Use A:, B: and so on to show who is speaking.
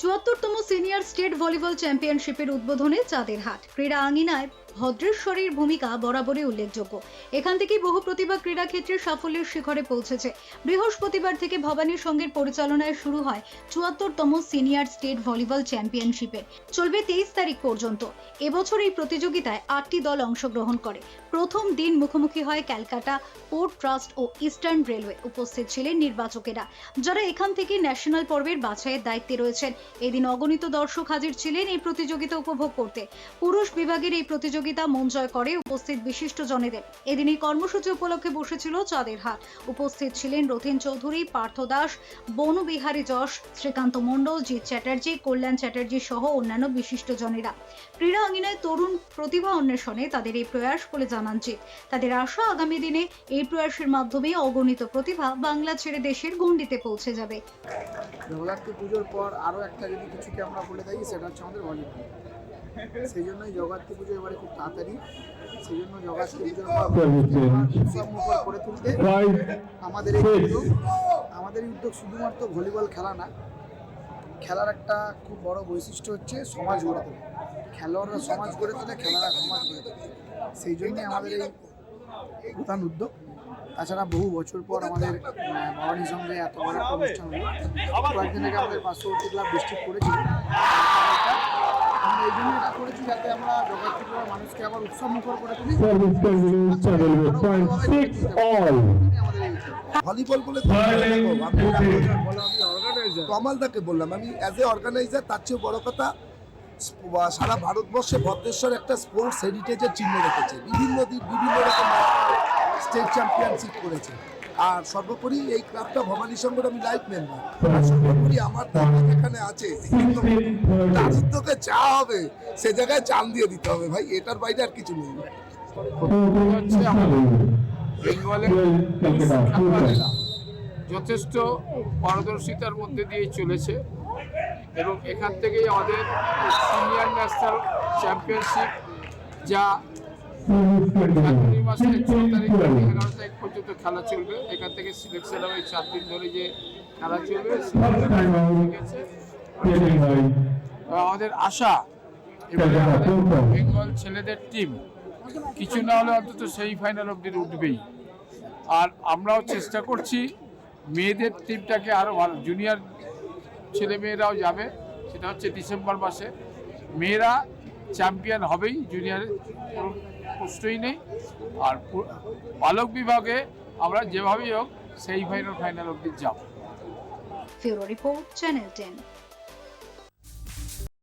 A: চুয়াত্তরতম senior state volleyball চ্যাম্পিয়নশিপের উদ্বোধনে চাঁদের হাট। ক্রীড়া আঙিনায় ভদ্রেশ্বরীর ভূমিকা বরাবরই উল্লেখযোগ্য। এখান থেকেই বহু প্রতিভা ক্রীড়া ক্ষেত্রে সাফল্যের শিখরে পৌঁছেছে। বৃহস্পতিবার থেকে ভবানী সঙ্গের পরিচালনায় শুরু হয় চুয়াত্তরতম সিনিয়র স্টেট ভলিবল চ্যাম্পিয়নশিপের। চলবে তেইশ তারিখ পর্যন্ত। এবছর এই প্রতিযোগিতায় আটটি দল অংশগ্রহণ করে। প্রথম দিন মুখোমুখি হয় ক্যালকাটা, পোর্ট ট্রাস্ট ও ইস্টার্ন রেলওয়ে উপস্থিত ছিলেন নির্বাচকেরা, যারা এখান থেকে ন্যাশনাল পর্বের বাছাইয়ের দায়িত্বে রয়েছেন। এদিন অগণিত দর্শক হাজির ছিলেন এই প্রতিযোগিতা উপভোগ করতে। পুরুষ বিভাগের এই প্রতিযোগিতা মন জয় করে উপস্থিত বিশিষ্ট জনেদের এদিন এই কর্মসূচি উপলক্ষে বসেছিল চাঁদের হাট। উপস্থিত ছিলেন রথিন চৌধুরী, পার্থ দাস, বনবিহারী যশ, শ্রীকান্ত মণ্ডল, জিৎ চ্যাটার্জি, কল্যাণ চ্যাটার্জি সহ অন্যান্য বিশিষ্ট জনেরা ক্রীড়া আঙিনায় তরুণ প্রতিভা অন্বেষণে তাদের এই প্রয়াস বলে জানান জিৎ। তাদের আশা আগামী দিনে এই প্রয়াসের মাধ্যমে অগণিত প্রতিভা বাংলা ছেড়ে দেশের গণ্ডিতে পৌঁছে যাবে।
B: জগদ্ধাত্রী পুজোর পর আরও একটা যদি কিছুকে আমরা বলে থাকি, সেটা হচ্ছে আমাদের ভলিবল। সেই জন্যই জগদ্ধাত্রী পুজো এবারে খুব তাড়াতাড়ি। সেই জন্য জগদ্ধাত্রী পুজোর করে তুলতে আমাদের এই উদ্যোগ আমাদের এই উদ্যোগ শুধুমাত্র ভলিবল খেলা না খেলার একটা খুব বড় বৈশিষ্ট্য হচ্ছে সমাজ গড়ে তোলা। খেলোয়াড়রা সমাজ গড়ে তোলে খেলারা সমাজ গড়ে তোলে। সেই জন্যই আমাদের এই প্রধান উদ্যোগ। তাছাড়া বহু বছর পর আমাদের ভবানীর সঙ্গে এত বড় একটা অনুষ্ঠান হলো। কয়েকদিন আগে আমাদের পার্শ্ববর্তী ক্লাব ডিস্ট্রিক্ট করেছিল। এই জন্য এটা করেছি যাতে আমরা জগৎ মানুষকে আবার উৎসব মুখর করে তুলি।
C: ভলিবল বলে কমালদাকে বললাম আমি অ্যাজ এ অর্গানাইজার তার চেয়েও বড় কথা বা সারা ভারতবর্ষে ভদ্রেশ্বর একটা স্পোর্টস হেরিটেজের চিহ্ন রেখেছে। বিভিন্ন দিন বিভিন্ন রকম স্টেট চ্যাম্পিয়নশিপ করেছে। আর সর্বোপরি এই ক্লাবটা ভবানী সংঘর আমি লাইফ মেম্বার সর্বোপরি আমার দাদা যেখানে আছে তার যা হবে, সে জায়গায় চাল দিয়ে দিতে হবে ভাই, এটার বাইরে আর কিছু নেই।
D: যথেষ্ট পারদর্শিতার মধ্যে দিয়ে চলেছে এবং এখান থেকেই আমাদের সিনিয়র ন্যাশনাল চ্যাম্পিয়নশিপ যা জানুয়ারি মাসের তারিখ পর্যন্ত খেলা চলবে। এখান থেকে সিলেকশন হবে চার দিন ধরে যে খেলা চলবে আমাদের আশা বেঙ্গল ছেলেদের টিম কিছু না হলে অন্তত সেই ফাইনাল অব্দি উঠবেই। আর আমরাও চেষ্টা করছি মেয়েদের টিমটাকে আরও ভালো জুনিয়র ছেলে মেয়েরাও যাবে সেটা হচ্ছে ডিসেম্বর মাসে। মেয়েরা চ্যাম্পিয়ন হবেই জুনিয়রে প্রশ্নই নেই। আর বালক বিভাগে আমরা যেভাবেই হোক সেই ফাইনাল ফাইনাল অব্দি যাব।
A: Report, channel ten.